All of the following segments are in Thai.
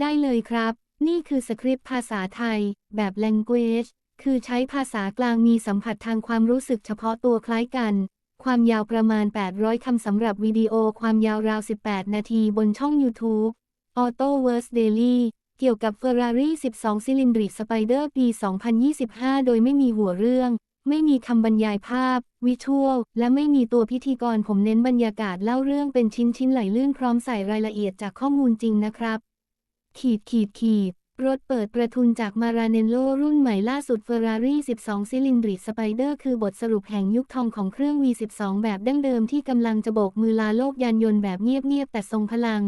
ได้เลยครับ นี่คือสคริปต์ภาษาไทย แบบ language คือใช้ภาษากลางมีสัมผัสทางความรู้สึกเฉพาะตัวคล้ายกัน ความยาวประมาณ 800 คำสำหรับวิดีโอความยาวราว 18 นาทีบนช่อง YouTube Auto Verse Daily เกี่ยวกับ Ferrari 12 Cylindric Spider ปี 2025 โดยไม่มีหัวเรื่อง ไม่มีคำบรรยายภาพ วิชวล และไม่มีตัวพิธีกรผมเน้นบรรยากาศเล่าเรื่องเป็นชิ้นๆไหลลื่นพร้อมใส่รายละเอียดจากข้อมูลจริงนะครับ ขีดขีดขีดรถเปิดประทุนจากมาราเนโลรุ่นใหม่ล่าสุดเฟอร์รารี่ 12 ซิลินดริสไปเดอร์คือบทสรุปแห่งยุคทองของเครื่อง V12 แบบดั้งเดิมที่กำลังจะโบกมือลาโลกยานยนต์แบบเงียบๆแต่ทรงพลัง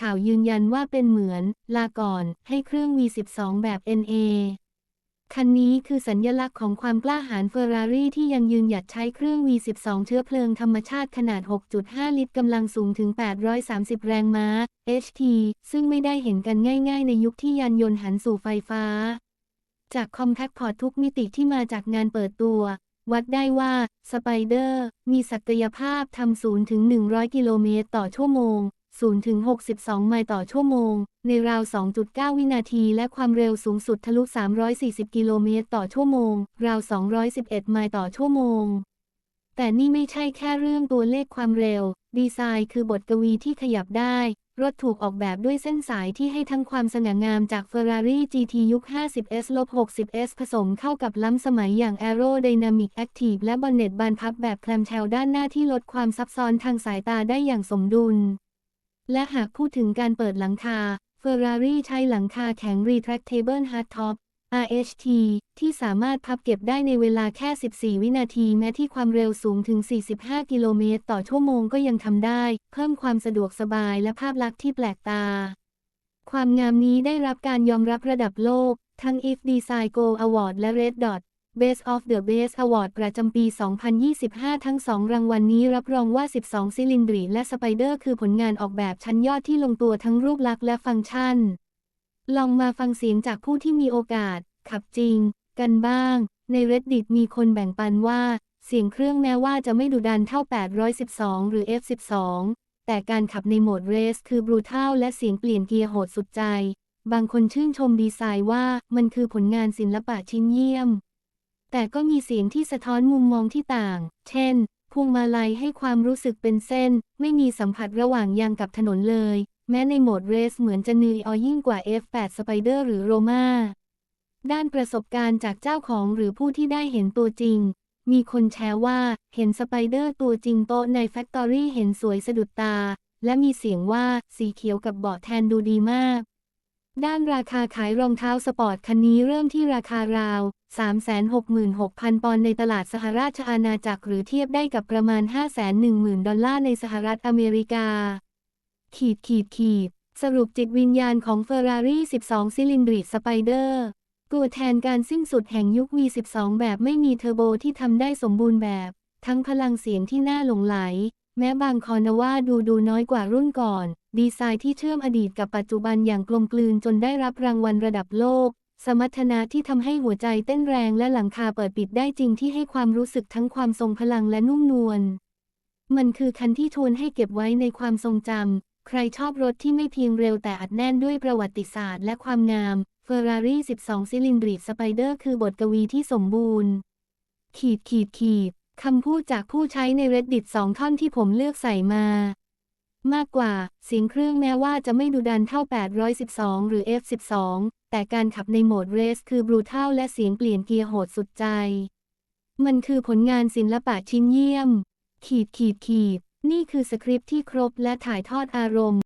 ข่าวยืนยันว่าเป็นเหมือน ลาก่อน ให้เครื่อง V12 แบบ NA คันนี้คือสัญญลักษณ์ของความกล้าหาญเฟอร์รารี่ที่ยังยืนหยัดใช้เครื่อง V12 เชื้อเพลิงธรรมชาติขนาด 6.5 ลิตรกำลังสูงถึง 830 แรงม้า HT ซึ่งไม่ได้เห็นกันง่ายๆ ในยุคที่ยานยนต์หันสู่ไฟฟ้า จากคอมแพคพอร์ตทุกมิติที่มาจากงานเปิดตัว วัดได้ว่าสไปเดอร์มีศักยภาพทำศูนย์ถึง100 กิโลเมตรต่อชั่วโมง 0ถึง62 ไมล์ต่อชั่วโมง ในราว 2.9 วินาที และความเร็วสูงสุดทะลุ 340 กิโลเมตรต่อชั่วโมง ราว 211 ไมล์ต่อชั่วโมง แต่นี่ไม่ใช่แค่เรื่องตัวเลขความเร็ว ดีไซน์คือบทกวีที่ขยับได้ รถถูกออกแบบด้วยเส้นสายที่ให้ทั้งความสง่างามจาก Ferrari GT ยุค 50S-60S ผสมเข้ากับล้ำสมัยอย่าง Aerodynamic Active และบอนเน็ตบานพับแบบแคลมแชลด้านหน้าที่ลดความซับซ้อนทางสายตาได้อย่างสมดุล และหากพูดถึงการเปิดหลังคา Ferrari ใช้หลังคาแข็ง Retractable Hardtop RHT ที่สามารถพับเก็บได้ในเวลาแค่ 14 วินาที แม้ที่ความเร็วสูงถึง 45 กิโลเมตรต่อชั่วโมงก็ยังทำได้ เพิ่มความสะดวกสบายและภาพลักษณ์ที่แปลกตา ความงามนี้ได้รับการยอมรับระดับโลก ทั้ง If Design Gold Award และ Red Dot Best of the Best Award ประจำปี 2025 ทั้งสองรางวัลนนี้รับรองว่า 12 ซิลินดรีและสไปเดอร์คือผลงานออกแบบชั้นยอดที่ลงตัวทั้งรูปลักษณ์และฟังก์ชัน ลองมาฟังเสียงจากผู้ที่มีโอกาส ขับจริง กันบ้าง ใน Reddit มีคนแบ่งปันว่า เสียงเครื่องแม้ว่าจะไม่ดุดันเท่า 812 หรือ F12 แต่การขับในโหมดเรสคือบรูทัลและเสียงเปลี่ยนเกียร์โหดสุดใจ บางคนชื่นชมดีไซน์ว่ามันคือผลงานศิลปะชิ้นเยี่ยม แต่ก็มีเสียงที่สะท้อนมุมมองที่ต่าง เช่น พวงมาลัยให้ความรู้สึกเป็นเส้น ไม่มีสัมผัสระหว่างยางกับถนนเลย แม้ในโหมดเรสเหมือนจะเนืออยิ่งกว่า F8 Spider หรือโรมาด้านประสบการณ์จากเจ้าของหรือผู้ที่ได้เห็นตัวจริง มีคนแชร์ว่าเห็นสไปเดอร์ตัวจริงโต๊ะในแฟคทอรี่เห็นสวยสะดุดตา และมีเสียงว่าสีเขียวกับเบาะแทนดูดีมาก ด้านราคาขายรองเท้าสปอร์ตคันนี้เริ่มที่ราคาราว 366,000 ปอนด์ในตลาดสหราชอาณาจักรหรือเทียบได้กับประมาณ 510,000 ดอลลาร์ในสหรัฐอเมริกา ขีดขีดขีด สรุปจิตวิญญาณของ Ferrari 12 ซิลินดริสไปเดอร์ตัวแทนการสิ้นสุดแห่งยุค V12 แบบไม่มีเทอร์โบที่ทำได้สมบูรณ์แบบ ทั้งพลังเสียงที่น่าหลงไหล แม้บางคอนว่าดูดูน้อยกว่ารุ่นก่อน ดีไซน์ที่เชื่อมอดีตกับปัจจุบันอย่างกลมกลืนจนได้รับรางวัลระดับโลก สมรรถนะที่ทำให้หัวใจเต้นแรงและหลังคาเปิดปิดได้จริงที่ให้ความรู้สึกทั้งความทรงพลังและนุ่มนวล มันคือคันที่ชวนให้เก็บไว้ในความทรงจำ ใครชอบรถที่ไม่เพียงเร็วแต่อัดแน่นด้วยประวัติศาสตร์และความงาม Ferrari 12 ซิลินดริสไปเดอร์คือบทกวีที่สมบูรณ์ ขีดขีดขีด คำพูดจากผู้ใช้ใน Reddit สองท่อนที่ผมเลือกใส่มา มากกว่าเสียงเครื่องแม้ว่าจะไม่ดุดันเท่า 812 หรือ F12 แต่การขับในโหมดเรสคือบรูทัลและเสียงเปลี่ยนเกียร์โหดสุดใจ มันคือผลงานศิลปะชิ้นเยี่ยม ขีดขีดขีด นี่คือสคริปต์ที่ครบและถ่ายทอดอารมณ์